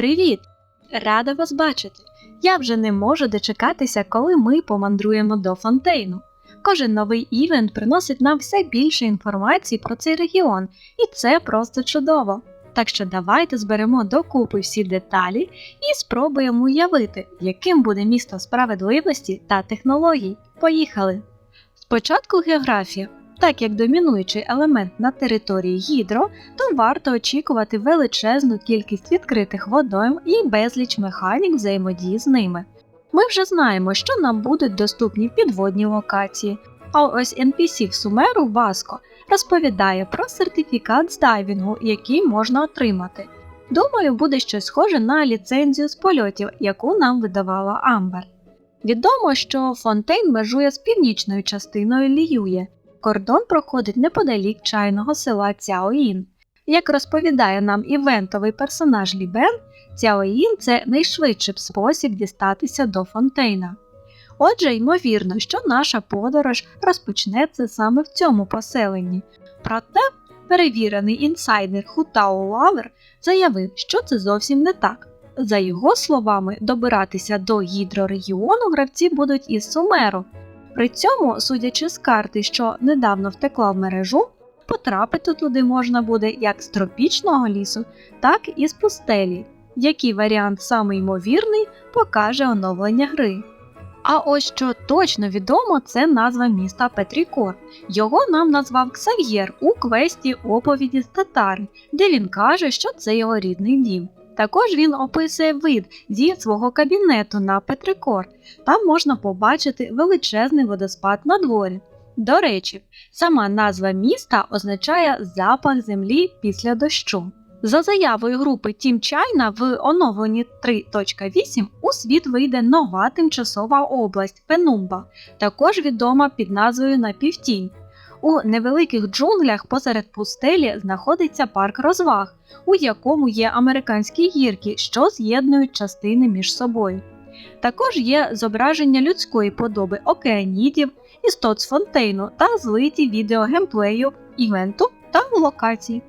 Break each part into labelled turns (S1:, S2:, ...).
S1: Привіт! Рада вас бачити! Я вже не можу дочекатися, коли ми помандруємо до Фонтейну. Кожен новий івент приносить нам все більше інформації про цей регіон, і це просто чудово. Так що давайте зберемо докупи всі деталі і спробуємо уявити, яким буде місто справедливості та технологій. Поїхали! Спочатку географія. Так як домінуючий елемент на території гідро, то варто очікувати величезну кількість відкритих водойм і безліч механік взаємодії з ними. Ми вже знаємо, що нам будуть доступні підводні локації. А ось NPC в Сумеру Васко розповідає про сертифікат з дайвінгу, який можна отримати. Думаю, буде щось схоже на ліцензію з польотів, яку нам видавала Амбер. Відомо, що Фонтейн межує з північною частиною Ліює. Кордон проходить неподалік чайного села Цяоїн. Як розповідає нам івентовий персонаж Лібен, Цяоїн це найшвидший спосіб дістатися до Фонтейна. Отже, ймовірно, що наша подорож розпочнеться саме в цьому поселенні. Проте перевірений інсайдер Хутао Лавер заявив, що це зовсім не так. За його словами, добиратися до гідрорегіону гравці будуть із Сумеру. При цьому, судячи з карти, що недавно втекла в мережу, потрапити туди можна буде як з тропічного лісу, так і з пустелі. Який варіант саме ймовірний, покаже оновлення гри. А ось що точно відомо, це назва міста Петрікор. Його нам назвав Ксав'єр у квесті оповіді з татари, де він каже, що це його рідний дім. Також він описує вид зі свого кабінету на Петрикор. Там можна побачити величезний водоспад на дворі. До речі, сама назва міста означає запах землі після дощу. За заявою групи Team China в оновленні 3.8 у світ вийде нова тимчасова область Пенумба, також відома під назвою Напівтінь. У невеликих джунглях посеред пустелі знаходиться парк розваг, у якому є американські гірки, що з'єднують частини між собою. Також є зображення людської подоби океанідів, істот з фонтейну та злиті відео геймплею, івенту та локацій.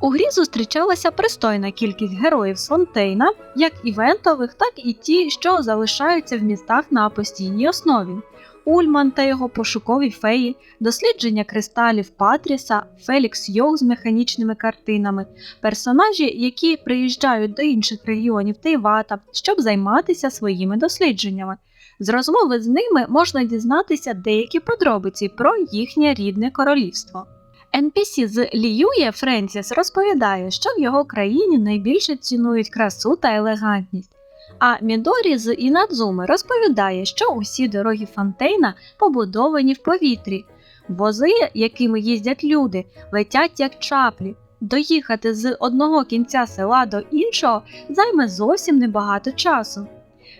S1: У грі зустрічалася пристойна кількість героїв з як івентових, так і ті, що залишаються в містах на постійній основі. Ульман та його пошукові феї, дослідження кристалів Патріса, Фелікс Йоу з механічними картинами, персонажі, які приїжджають до інших регіонів Тейвата, щоб займатися своїми дослідженнями. З розмови з ними можна дізнатися деякі подробиці про їхнє рідне королівство. NPC з Ліює Френсіс розповідає, що в його країні найбільше цінують красу та елегантність. А Мідорі з Інадзуми розповідає, що усі дороги Фонтейна побудовані в повітрі. Вози, якими їздять люди, летять як чаплі. Доїхати з одного кінця села до іншого займе зовсім небагато часу.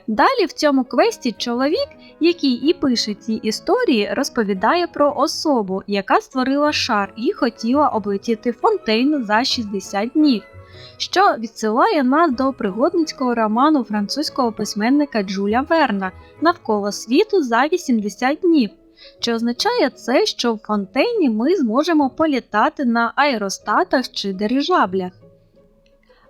S1: Далі в цьому квесті чоловік, який і пише ці історії, розповідає про особу, яка створила шар і хотіла облетіти фонтейн за 60 днів що відсилає нас до пригодницького роману французького письменника Джуля Верна навколо світу за 80 днів. Чи означає це, що в фонтейні ми зможемо політати на аеростатах чи дирижаблях?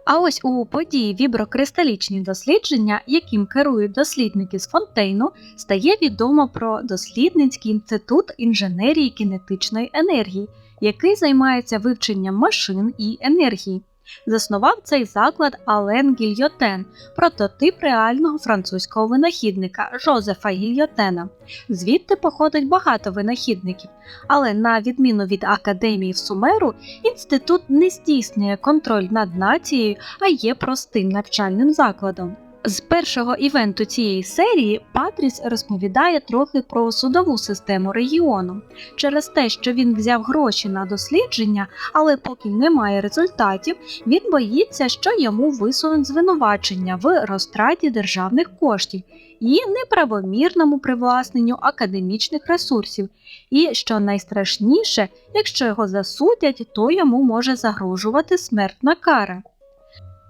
S1: А ось у події віброкристалічні дослідження, яким керують дослідники з фонтейну, стає відомо про дослідницький інститут інженерії кінетичної енергії, який займається вивченням машин і енергії. Заснував цей заклад Ален Гільйотен, прототип реального французького винахідника Жозефа Гільйотена. Звідти походить багато винахідників, але на відміну від академії в Сумеру, інститут не здійснює контроль над нацією, а є простим навчальним закладом. З першого івенту цієї серії Патріс розповідає трохи про судову систему регіону. Через те, що він взяв гроші на дослідження, але поки немає результатів, він боїться, що йому висунуть звинувачення в розтраті державних коштів і неправомірному привласненню академічних ресурсів. І що найстрашніше, якщо його засудять, то йому може загрожувати смертна кара.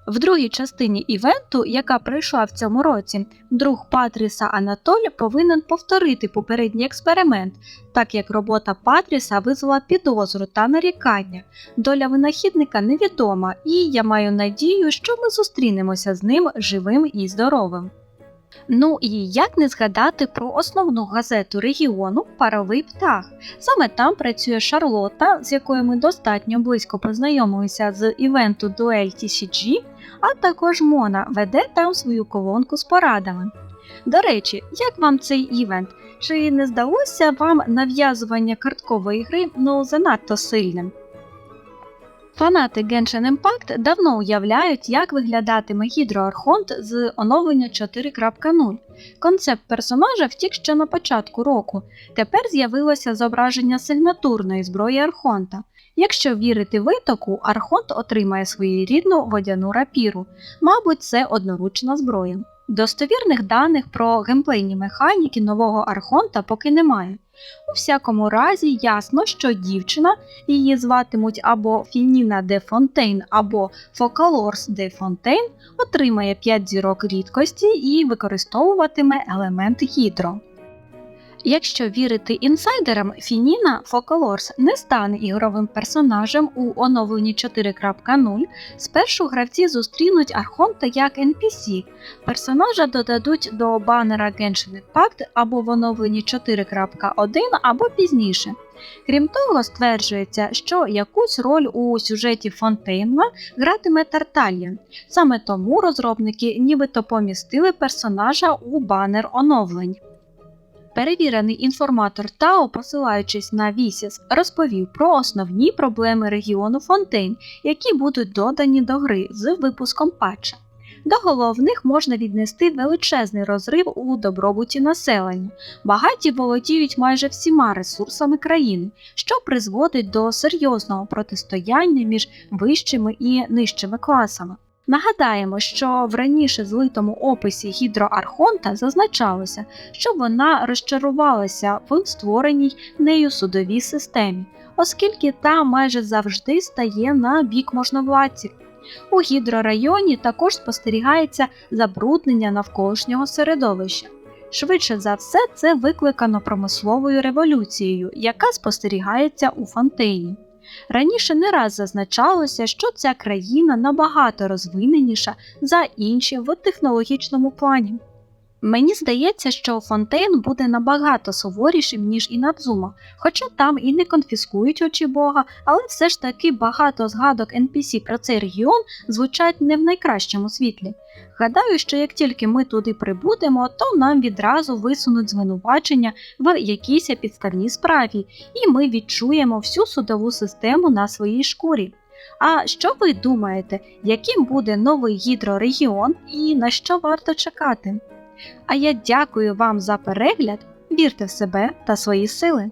S1: В другій частині івенту, яка пройшла в цьому році, друг Патріса Анатоль повинен повторити попередній експеримент, так як робота Патріса визвала підозру та нарікання. Доля винахідника невідома, і я маю надію, що ми зустрінемося з ним живим і здоровим. Ну і як не згадати про основну газету регіону Паровий птах. Саме там працює Шарлота, з якою ми достатньо близько познайомилися з івенту Дуель TCG, а також Мона веде там свою колонку з порадами. До речі, як вам цей івент? Чи не здалося вам нав'язування карткової гри ну занадто сильним? Фанати Genshin Impact давно уявляють, як виглядатиме гідроархонт з оновлення 4.0. Концепт персонажа втік ще на початку року. Тепер з'явилося зображення сигнатурної зброї Архонта. Якщо вірити витоку, Архонт отримає своєрідну водяну рапіру. Мабуть, це одноручна зброя. Достовірних даних про геймплейні механіки нового Архонта поки немає. У всякому разі, ясно, що дівчина її зватимуть або Фініна де Фонтейн, або Фокалорс де Фонтейн, отримає 5 зірок рідкості і використовуватиме елемент гідро. Якщо вірити інсайдерам, Фініна Фокалорс не стане ігровим персонажем у оновленні 4.0. Спершу гравці зустрінуть Архонта як NPC. Персонажа додадуть до банера Genshin Impact або в оновленні 4.1, або пізніше. Крім того, стверджується, що якусь роль у сюжеті Фонтейна гратиме Тартальян. Саме тому розробники нібито помістили персонажа у банер оновлень. Перевірений інформатор Тао, посилаючись на Вісіс, розповів про основні проблеми регіону Фонтейн, які будуть додані до гри з випуском патча. До головних можна віднести величезний розрив у добробуті населення. Багаті володіють майже всіма ресурсами країни, що призводить до серйозного протистояння між вищими і нижчими класами. Нагадаємо, що в раніше злитому описі гідроархонта зазначалося, що вона розчарувалася в створеній нею судовій системі, оскільки та майже завжди стає на бік можновладців. У гідрорайоні також спостерігається забруднення навколишнього середовища. Швидше за все, це викликано промисловою революцією, яка спостерігається у Фонтейні. Раніше не раз зазначалося, що ця країна набагато розвиненіша за інші в технологічному плані. Мені здається, що Фонтейн буде набагато суворішим, ніж Інадзума, хоча там і не конфіскують очі Бога, але все ж таки багато згадок NPC про цей регіон звучать не в найкращому світлі. Гадаю, що як тільки ми туди прибудемо, то нам відразу висунуть звинувачення в якійсь підставній справі, і ми відчуємо всю судову систему на своїй шкурі. А що ви думаєте, яким буде новий гідрорегіон і на що варто чекати? А я дякую вам за перегляд, вірте в себе та свої сили.